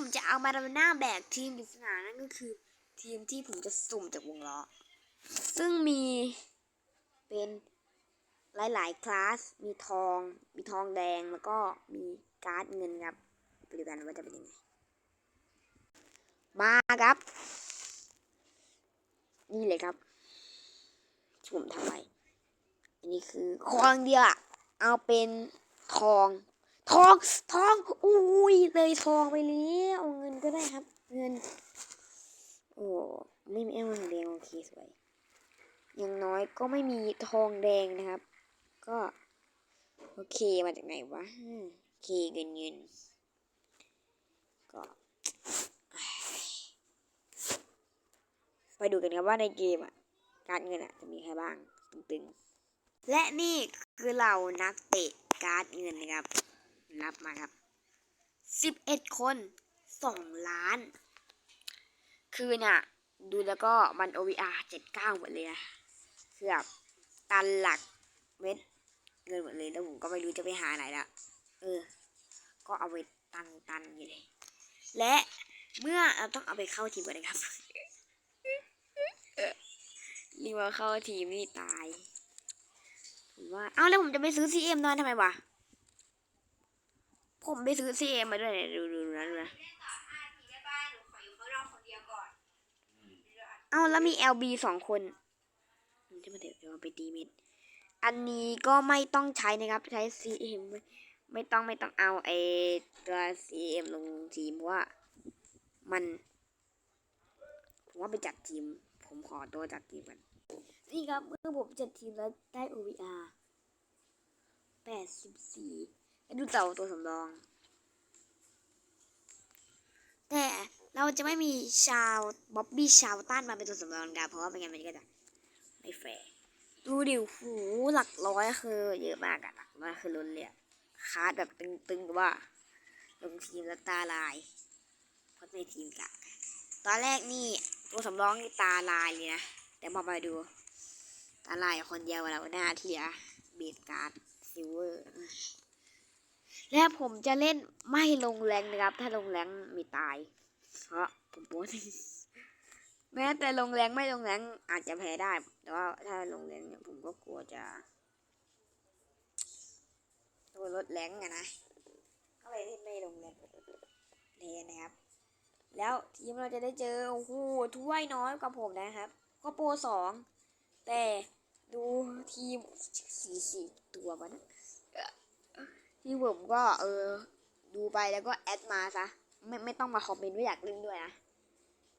ผมจะเอามาดามหน้าแบกทีมปริศนานั่นก็คือ ทีมที่ผมจะสุ่มจากวงล้อ ซึ่งมีเป็นหลาย ๆ คลาส มีทอง มีทองแดง แล้วก็มีการ์ดเงินครับ ไปดูกันว่าจะเป็นยังไง มาครับ นี่เลยครับที่ผมทำไว้ อันนี้คือของเดียวอะเอาเป็นทอง ทองทองอุ้ยเลยทองไปแล้วเอาเงินก็ได้ครับ เงิน โอ้ไม่มีเองินแดงโอเคสวยอย่างน้อยก็ไม่มีทองแดงนะครับ ก็ โอเคมาจากไหนวะโอเคเงินเงินก็ไปดูกันครับว่าในเกมอะ การเงินอะ จะมีใครบ้างตึงๆ และนี่คือเรานักเตะการ์ดเงินนะครับ นับมาครับสิบเอ็ดคนสองล้าน คือน่ะดูแล้วก็มัน OVR เจ็ดเก้าหมดเลยอะคือแบบตันหลักเม็ดเงินหมดเลยแล้วผมก็ไม่รู้จะไปหาไหนละเออ ก็เอาไปตันตันๆอยู่เลย และเมื่อเราต้องเอาไปเข้าทีมก่อนนะครับรีว่าเข้าทีมนี่ตายผมว่า เอ้าแล้วผมจะไปซื้อ CM นอนทำไมวะ ผมไปซื้อ CM มาด้วยเนี่ยดูดูดูนะดูนะเอ้าแล้วมี LB สองคนจะมาเดี๋ยวเราไปตีมิดอันนี้ก็ไม่ต้องใช้นะครับ ใช้ CM ไม่ไม่ต้องไม่ต้องเอาไอตัว CM ลงทีมเพราะว่ามัน ผมว่าไปจัดทีม ผมขอตัวจัดทีมกัน นี่ครับเมื่อผมจัดทีมแล้วได้ OVR แป ดูเต่าตัวสำรอง แต่เราจะไม่มีชาวบ๊อบบี้ชาวต้านมาเป็นตัวสำรองนเพราะว่าไม่งั้นมันก็จะไม่แฟร์ดูดิหูหลักร้อยคือเยอะมากอะหลักร้อยคือล้นเลยคาร์ดแบบตึงๆว่า ลงทีมแล้วตาลายเพราะในทีมกะตอนแรกนี่ตัวสำรองนี่ตาลายเลยนะแต่พอมาดู ตาลายคนเดียวเราหน้าที่อะเบสการ์ดซิลเวอร์ และผมจะเล่นไม่ลงแรงนะครับ ถ้าลงแรงมีตาย เพราะผมโพสแม้แต่ลงแรงไม่ลงแรงอาจจะแพ้ได้ แต่ว่าถ้าลงแรงเนี่ยผมก็กลัวจะตัวลดแรงอะนะ ก็เลยที่ไม่ลงแรงเลยนะครับ แล้วทีมเราจะได้เจอ โอ้โหถ้วยน้อยกว่าผมนะครับ ก็โปรสอง แต่ดูทีมสี่สี่ตัวมันนะ ที่ผมก็เออดูไปแล้วก็แอดมาซะไม่ไม่ต้องมาคอมเมนต์ว่าอยากเล่นด้วยนะ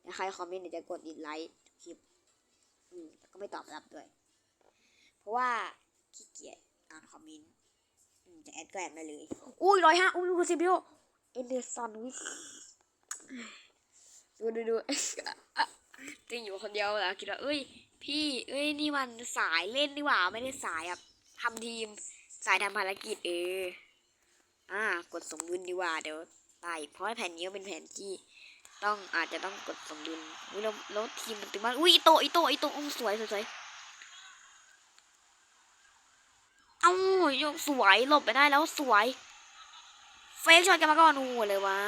ถ้าใครคอมเมนต์เดี๋ยวจะกดดิสไลค์คลิปอืมก็ไม่ตอบรับด้วย เพราะว่าขี้เกียจอ่านคอมเมนต์อืมจะแอดก็แอดมาเลยอุ้ยร้อยห้าอุ้ยดูสิบิโอเอเดอร์สันวิดูดูดูจริงอยู่คนเดียวแล้วคิดว่าเอ้ย พี่เอ้ยนี่มันสายเล่นดีกว่าไม่ได้สายแบบทำทีมสายทำภารกิจเออ อ่ากดสมดุลดีกว่าเดี๋ยวตายเพราะแผ่นนี้เป็นแผ่นที่ ต้องอาจจะต้องกดสมดุลอุ้ยแล้วแล้วทีมมันตึงมากอุ้ยอีโตอีโตอีโตอุ้ยสวยสวยเอ้ายกสวยหลบไปได้แล้วสวยเฟกช็อตกันมาก่อนโอ้เลยวะ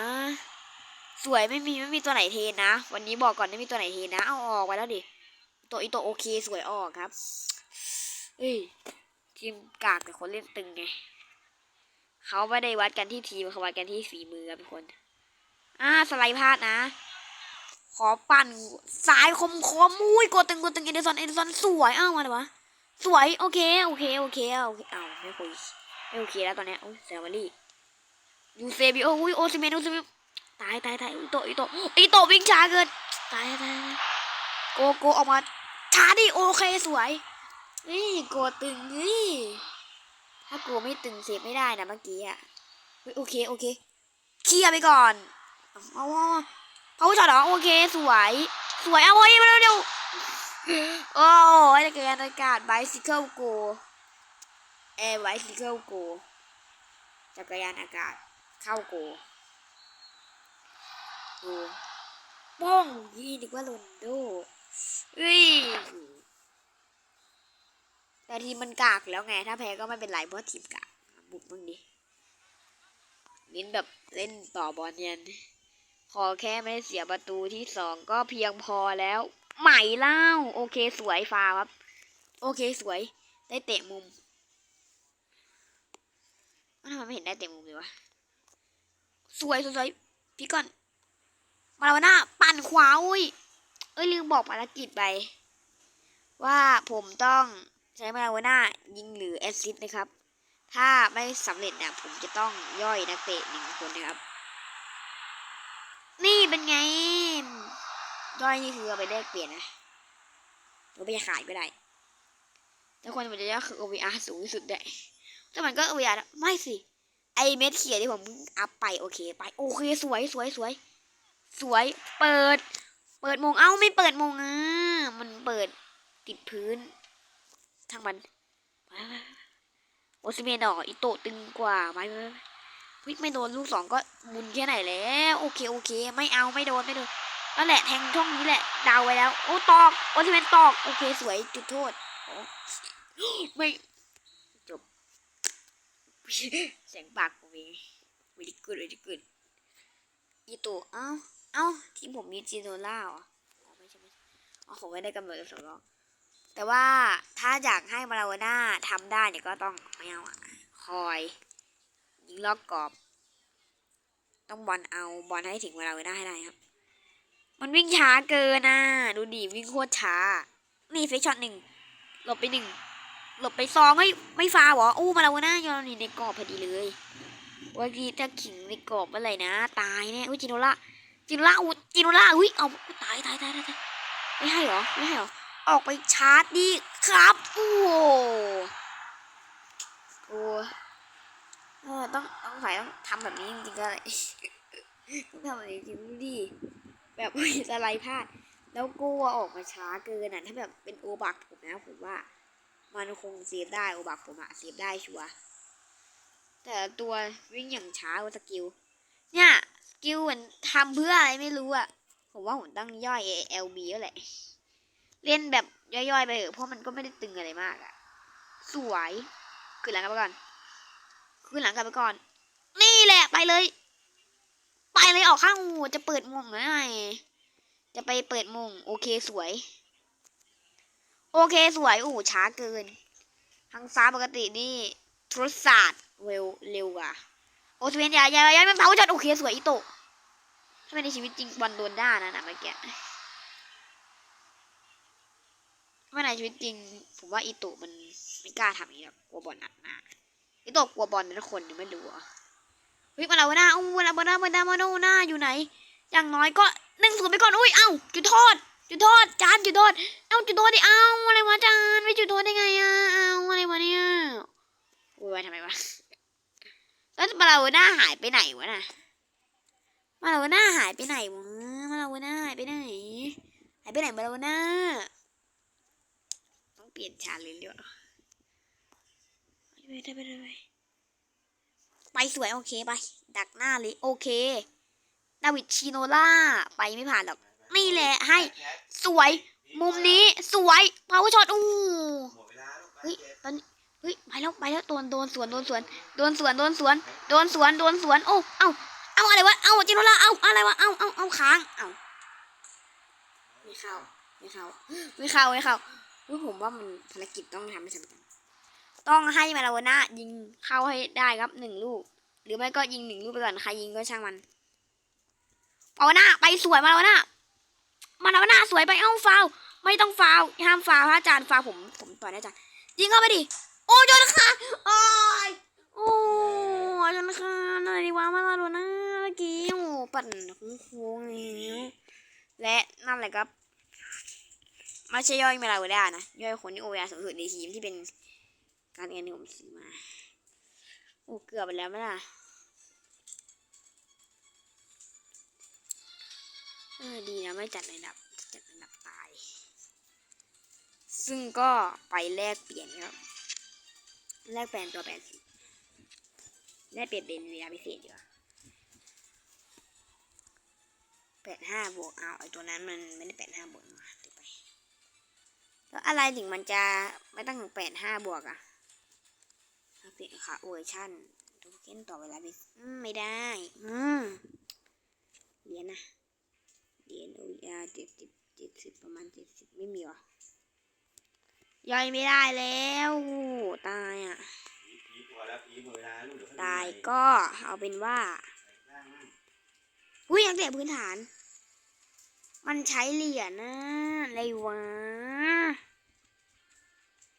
สวยไม่มีไม่มีตัวไหนเทนนะ วันนี้บอกก่อนไม่มีตัวไหนเทนนะ เอาออกไปแล้วดิโตะอีโตะโอเคสวยออกครับเอ้ยทีมกากแต่คนเล่นตึงไง เขาไม่ได้วัดกันที่ทีมเขาวัดกันที่ฝีมือครับทุกคน อ่าสไลด์พลาดนะ ขอปั่นสายคมคมอุ้ยกดตึงกดตึงเอเดอร์สันเอเดอร์สันสวยอ้าวมาเลยวะสวยโอเคโอเคโอเคโอเคอ้าไม่คุยไม่โอเคแล้วตอนเนี้ยโอ้ยเซวารี่ยูเซบิโออุ้ยโอซิเมนโอซิเมนตายตายตายอีโตอีโตอีโตวิ่งช้าเกินตายตายตายโกโกออกมาช้าดิโอเคสวยนี่โกตึงนี่ ถ้าโกไม่ตึงเซฟไม่ได้นะเมื่อกี้อะโอเคโอเคเคลียร์ไปก่อนเอาเอาเอาช็อตเหรอโอเคสวย สวยเอาเฮ้มาเร็วโอ้ยจักรยานอากาศ bicycle go air bicycle go จักรยานอากาศเข้า go ดูป้องยี่ดีกว่าโรนโดเฮ้ย แต่ทีมมันกากแล้วไง ถ้าแพ้ก็ไม่เป็นไรเพราะทีมกากบุกมึงดิเน้นแบบเล่นต่อบอลเนียนขอแค่ไม่เสียประตูที่สองก็เพียงพอแล้ว ใหม่เล่า โอเคสวยฟาวครับ โอเคสวย ได้เตะมุมทำไมไม่เห็นได้เตะมุมเลยวะสวยสวยสวยพี่ก่อน มาล้วนะปั่นขวาอุ้ย เอ้ยลืมบอกภารกิจไป ว่าผมต้อง ใช้มาลาวน่ายิงหรือแอสซิสนะครับ ถ้าไม่สำเร็จนี่ยผมจะต้องย่อยนักเตะหนึ่งคนนะครับ นี่เป็นไง ย่อยนี่คือเอาไปแลกเปลี่ยนนะเราไปขายก็ได้แต่คนมันจะย่อยคือ OVR สูงที่สุดได้แต่มันก็ OVR นะไม่สิ ไอเม็ดเขียที่ผมอัพไปโอเค ไปโอเคสวยสวยสวยสวยเปิด เปิดโมงเอ้าไม่เปิดโมงอะมันเปิดติดพื้น ทางมันไปไปไปโอซิเมนออกอิโตตึงกว่าไปไปไปเฮ้ยไม่โดนลูกสองก็มุนแค่ไหนแล้ว โอเคโอเค ไม่เอาไม่โดนไม่โดนนั่นแหละแทงช่องนี้แหละ ดาวไว้แล้ว โอ้ตอกโอซิเมนตอก โอเคสวยจุดโทษโอ้ไม่จบเสียงปากผมเองวิดีกูดวิดีกูดอีโตเอ้าเอ้าทีมผมมีจีโนล่าเหรออ๋อไม่ใช่ไม่ใช่อ๋อผมไม่ได้กำหนดสำรอง แต่ว่าถ้าอยากให้มาลาวน่าทำได้เนี่ยก็ต้องไม่เอาคอยยิงล็อกกรอบ ต้องบอลเอาบอลให้ถึงมาลาวน่าให้ได้ครับ มันวิ่งช้าเกินนะดูดิวิ่งโคตรช้า นี่เฟซช็อตหนึ่งหลบไปหนึ่งหลบไปสองไม่ไม่ฟาวหรออู้มาลาวน่ายอนนี่ในกรอบพอดีเลยว่าทีถ้าขิงในกรอบเมื่อไหร่นะ ตายแน่อุ้ยจิโนล่าจินล่าอุยจินล่าอุ้ยเอาตายตายตายตายไม่ให้หรอไม่ให้หรอ ออกไปชาร์จดิครับ โอ้โหโอ้ต้องต้องใส่ต้องทำแบบนี้จริงๆก็เลยต้องทำแบบนี้จริงดิแบบอุ้ยสไลด์พลาด แล้วกลัวออกมาช้าเกินอะถ้าแบบเป็นโอบักผมนะผมว่า มันคงเซฟได้โอบักผมอะเซฟได้ชัวร์แต่ตัววิ่งอย่างช้าว่าสกิลเนี่ยสกิลเหมือนทำเพื่ออะไรไม่รู้อะผมว่าผมต้องย่อย LB แล้วแหละ เล่นแบบย่อยๆไปเถอะเพราะมันก็ไม่ได้ตึงอะไรมากอะสวยขึ้นหลังกลับไปก่อนขึ้นหลังกลับไปก่อน นี่แหละไปเลย ไปเลยออกข้างหูจะเปิดมงหรือไงจะไปเปิดมุงโอเคสวย โอเคสวยโอ้โหช้าเกิน ทางซ้ายปกตินี่ทรศาสตร์เร็วเร็วกว่าโอสเวนยายาย่ามันเผาจัดโอเคสวยอีโตะถ้าเป็นในชีวิตจริงบอลโดนด้านะนะเมื่อกี้ ไม่ในชีวิตจริง ผมว่าอีโตะมันไม่กล้าทำอย่างนี้หรอกกลัวบอลหนักหน้าอีโตะกลัวบอลเป็นคนหรือไม่รู้อะเฮ้ยมาแล้วน้าอู้มาแล้วน้ามาแล้วมาแล้วหน้าอยู่ไหน อย่างน้อยก็หนึ่งศูนย์ไปก่อนอุ้ยเอ้าจุดโทษจุดโทษจานจุดโทษเอ้าจุดโทษดิเอ้าอะไรวะจานไม่จุดโทษได้ไงอะเอ้าอะไรวะเนี่ยโอ้ยทำไมวะแล้วมาลาวน่าหายไปไหนวะน่ะมาลาวน่าหายไปไหนวะมาลาวน่าหายไปไหนหายไปไหนมาลาวน่า ปลี่ยนชาเลยเดี๋ยวไปไปไปไปไปสวยโอเคไป ดักหน้าเลยโอเค ดาวิดชิโนล่า ไปไม่ผ่านหรอก นี่แหละให้ สวย มุมนี้สวยพาวเวอร์ช็อตอู้หมดเวลาลูกเฮ้ยตอนนี้เฮ้ยไปแล้วไปแล้วโดนโดนสวนโดนสวนโดนสวนโดนสวนโดนสวนโดนสวนโอ้เอ้าเอาอะไรวะเอาจิโนล่าเอาอะไรวะเอาเอาเอาค้างเอาไม่เข้าไม่เข้าไม่เข้าไม่เข้า เฮ้ผมว่ามันภารกิจต้องทำให้สำเร็จต้องให้มาลาวน่ายิงเข้าให้ได้ครับหนึ่งลูก หรือไม่ก็ยิงหนึ่งลูกไปก่อนใครยิงก็ช่างมันมาลาวน่าไปสวยมาลาวน่ามาลาวน่าสวยไปเอ้าฟาวไม่ต้องฟาวห้ามฟาวถ้าอาจารย์ฟาวผมผมต่อยนะอาจารย์ยิงเข้าไปดิโอ้ยจนค่ะโอ้ยโอ้ยจนค่ะอะไรดีวะมาลาโดน่าเมื่อกี้โอ้ปั่นโค้งแล้วและนั่นแหละครับ ไม่ใช่ย่อยเมลาเวด้านะ ย่อยคนที่โอยาสูงสุดในทีมที่เป็นการเงินที่ผมซื้อมาโอ้เกือบไปแล้วไหมล่ะเออดีนะไม่จัดในดับจัดในดับตาย ซึ่งก็ไปแลกเปลี่ยนครับแลกแปลนตัวแปลนสีแลกเปลี่ยนเป็นเวลาพิเศษดีกว่าแปดห้าบวกเอาไอตัวนั้นมันไม่ได้แปดห้าบวกมา แล้วอะไรถึงมันจะไม่ตั้งถึงแปดห้าบวกอะเปลี่ยนค่ะเวอร์ชันโทเค็นต่อเวลาพิเศษอืมไม่ได้ อืมเดียวยญนะเหรียญ OER เจ็ดสิบเจ็ดสิบประมาณเจ็ดสิบไม่มีวะย่อยไม่ได้แล้วตายอะตายก็เอาเป็นว่า อุ้ยยังแต่พื้นฐาน มันใช้เหรียญนะอะไรวะ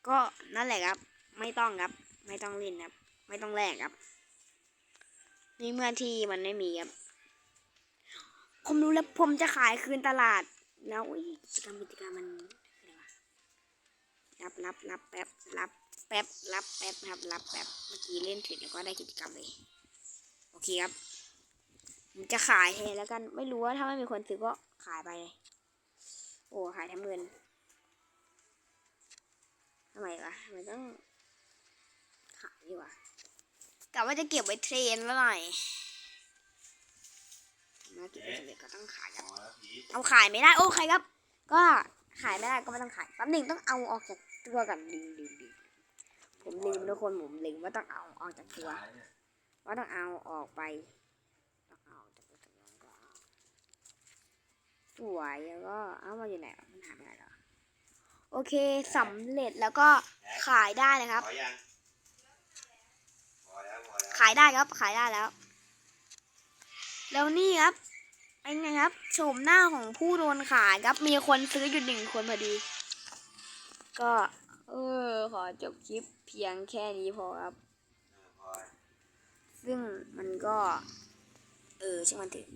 ก็นั่นแหละครับ ไม่ต้องครับ ไม่ต้องเล่นครับ ไม่ต้องแลกครับในเมื่อที่มันไม่มีครับผมรู้แล้วผมจะขายคืนตลาดแล้วอุ้ยกิจกรรมกิจกรรมมันรับรับรับแป๊บรับแป๊บรับแป๊บครับรับแป๊บเมื่อกี้เล่นเสร็จแล้วก็ได้กิจกรรมเลย โอเคครับผมจะขายแทนแล้วกันไม่รู้ว่าถ้าไม่มีคนซื้อก็ ขายไปเลยโอ้ขายทำเงินทำไมวะทำไมันต้องขายดีวะกะว่าจะเก็บไว้เทรนแล้วหน่อยมาเก็บไว้เทรนก็ต้องขายครับอ๋อแล้วผีเอาขายไม่ได้โอเคครับ ก็ขายไม่ได้ก็ไม่ต้องขายแป๊บหนึ่งต้องเอาออกจากตัวก่อนลืมลืมลืมผมลืมทุกคนผมลืมว่าต้องเอาออกจากตัวตายเนี่ยว่าต้องเอาออกไปต้องเอาจากตรงนั้นก็เอา สวยแล้วก็เอามาอยู่ไหนวะมันหายไปไหนแล้วโอเคสำเร็จแล้วก็ขายได้นะครับ พอยังพอแล้วพอแล้วขายได้ครับขายได้แล้ว แล้วนี่ครับเป็นไงครับโฉมหน้าของผู้โดนขายครับ มีคนซื้ออยู่หนึ่งคนพอดี ก็ เออ ขอจบคลิปเพียงแค่นี้พอครับเออพอซึ่งมันก็ เออช่างมันเถอะ